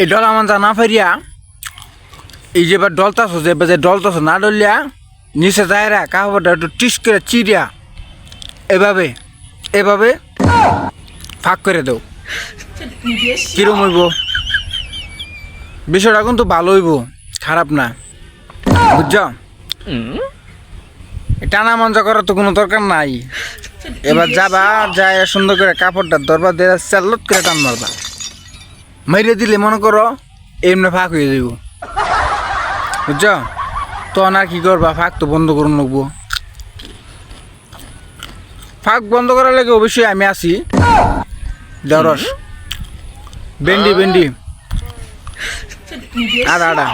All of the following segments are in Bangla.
এই ডলা মানজা না ফেরিয়া। এই যে এবার ডলতাস যে এবার যে ডলতাস না ডলিয়া নিচে যায় রা কাহবাটা একটু টিস করে চিড়িয়া। এভাবে এভাবে ফাঁক করে দেও। কিরম হইব? বিষয়টা কিন্তু ভালো হইব খারাপ না। বুঝছ? টানা মঞ্জা করার তো কোনো দরকার নাই। এবার যাবা, যায় সুন্দর করে কাপড়টা ধরবা, দিয়ে চাল্লত করে টান মারবা। মেরে দিলে মনে করো, এমনি ফাঁক হয়ে যাব বুঝছ? তো না কি করবা, ফাঁক তো বন্ধ করুন লাগবো। ফাঁক বন্ধ করার লাগে অবশ্যই আমি আসি দরস ভেন্ডি ভেন্ডি আদা আদা।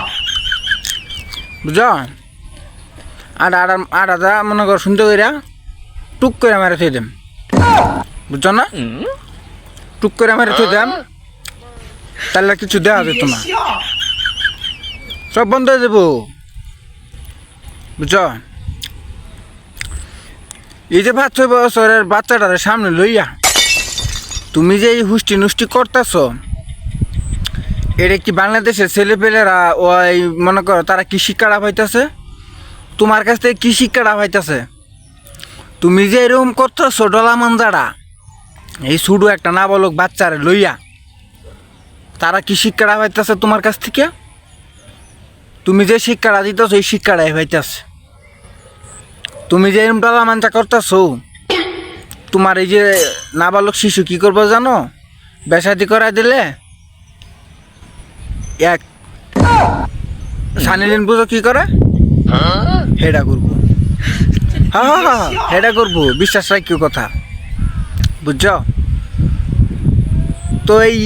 বুঝছ? আডা আদা আদা মনে কর, শুনতে কইরা। টুক করে মেরে থই দেম। বুঝছ না? টুক করে মেরে থই দেম। তাহলে কিছু দেওয়া যেত না সব বন্ধ হয়ে যাব। বুঝছ? এই যে ভাত ছয় বছরের বাচ্চাটার সামনে লইয়া। তুমি যে এই হুষ্টি নুষ্টি করতেছ এটা কি বাংলাদেশের ছেলেপেলেরা ওই মনে করো তারা কি শিক্ষা লাভ হইতেছে তোমার কাছ থেকে কি কাড়া হইতেছে তুমি যে এরকম করতেছো ডলা মাঞ্জারা এই শুধু একটা না বলক বাচ্চারে লইয়া তারা কি শিক্ষাটা পাইতেছে তোমার কাছ থেকে? তুমি যে শিক্ষাটা দিতেছ এই শিক্ষাটাই পাইতেছে। তুমি যে এরকম ডলা মাঞ্জা করতেছো তোমার এই যে নাবালক শিশু কি করব জানো? বেসাদি করাই দিলে এক সানিলিন পুজো কি করে? হেডা করব। হ্যাঁ এটা করব, বিশ্বাস রাখি কথা। বুঝছ? তো এই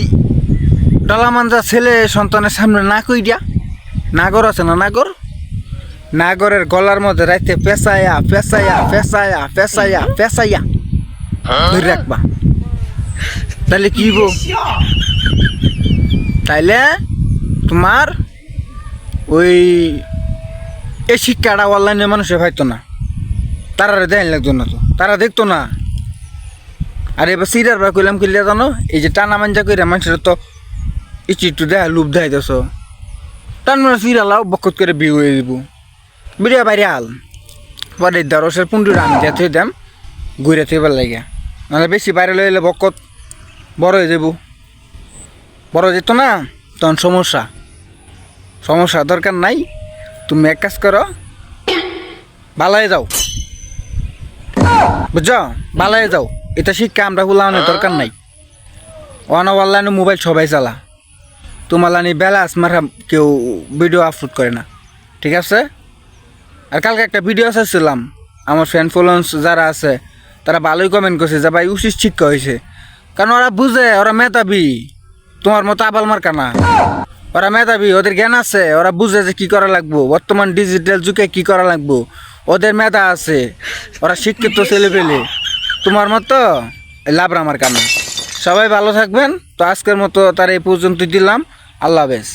ডলামানজা ছেলে সন্তানের সামনে না কই দিয়া নাগর আছে না নাগর? নাগরের গলার মধ্যে রাইতে পেঁচায়া পেঁচায়া পেঁচায়া পেঁচায়া পেঁচায়া ধরে রাখবা। তাহলে কি গো তাইলে তোমার ওই এ শিক্ষাটা অনলাইনে মানুষে ভাইতো না। তারা দেয় লাগতো না তো। তারা দেখতো না। আর এবার সিরিয়ার বা কইলাম কিনলে জানো, এই যে টানা মাঞ্জা কইরা মানুষের তো ইচ্ছি একটু দেয় লুপ দেছ টান মানে সিরিয়ালাও বকত করে বিয়ে হয়ে দিব বিড়িয়া বাইরে আল। পরে দরসের পুন্ডুর আমি দিয়ে থই দাম, ঘুরে থইবার লাগে নাহলে বেশি বাইরে লইলে বকত বড় হয়ে যাব বড় যেত না, তখন সমস্যা। সমস্যা দরকার নাই। তুমি এক কাজ করো বালায় যাও। বুঝছ? বালায় যাও। এটা শিক্ষা আমরা হুলানোর দরকার নাই। অন মোবাইল সবাই চালা। তোমার লানি বেলাস কেউ ভিডিও আপলোড করে না। ঠিক আছে? আর কালকে একটা ভিডিও চাচ্ছিলাম আমার ফ্যান ফলোয়ার্স যারা আছে, তারা ভালোই কমেন্ট করছে যে ভাই উচিত শিক্ষা হয়েছে কারণ ওরা বুঝে, ওরা মেধাবী। তোমার মতো আবাল মার্কা ওরা মেধাবী, ওদের জ্ঞান আছে। ওরা বুঝে যে কি করা লাগবো। বর্তমান ডিজিটাল যুগে কি করা লাগবো। ওদের মেধা আছে, ওরা শিক্ষিত ছেলে পেলে তোমার মতো লাভ আমার কানা। সবাই ভালো থাকবেন, তো আজকের মতো তার এই পর্যন্ত দিলাম। আল্লাহ হাফেজ।